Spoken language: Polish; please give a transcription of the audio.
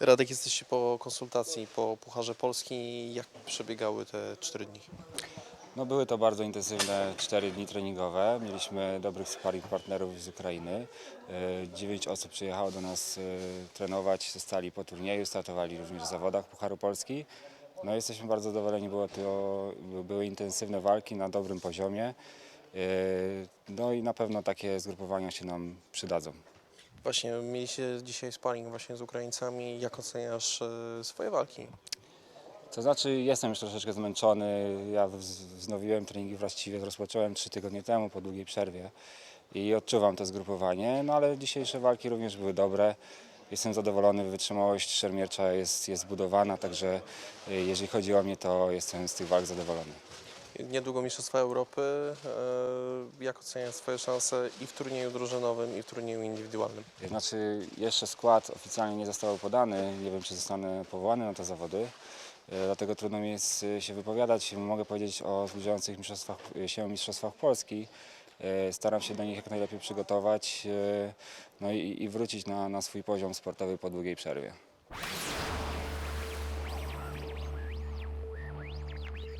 Radek, jesteście po konsultacji po Pucharze Polski. Jak przebiegały te cztery dni? No były to bardzo intensywne 4 dni treningowe. Mieliśmy dobrych sparring partnerów z Ukrainy. E, Dziewięć osób przyjechało do nas e, trenować, zostali po turnieju, startowali również w zawodach Pucharu Polski. No jesteśmy bardzo zadowoleni, było to, były intensywne walki na dobrym poziomie. E, No i na pewno takie zgrupowania się nam przydadzą. Właśnie mieliście dzisiaj sparring właśnie z Ukraińcami. Jak oceniasz e, swoje walki? To znaczy jestem już troszeczkę zmęczony. Ja wz- wznowiłem treningi właściwie, rozpocząłem trzy tygodnie temu po długiej przerwie i odczuwam to zgrupowanie, no ale dzisiejsze walki również były dobre. Jestem zadowolony, wytrzymałość szermiercza jest, jest budowana, także y, jeżeli chodzi o mnie, to jestem z tych walk zadowolony. Niedługo Mistrzostwa Europy. E, Jak oceniasz swoje szanse i w turnieju drużynowym, i w turnieju indywidualnym? Znaczy jeszcze skład oficjalnie nie został podany, nie wiem czy zostanę powołany na te zawody. E, Dlatego trudno mi jest e, się wypowiadać. Mogę powiedzieć o zbliżających mistrzostwach, się mistrzostwach Polski. Staram się do nich jak najlepiej przygotować no i, i wrócić na, na swój poziom sportowy po długiej przerwie.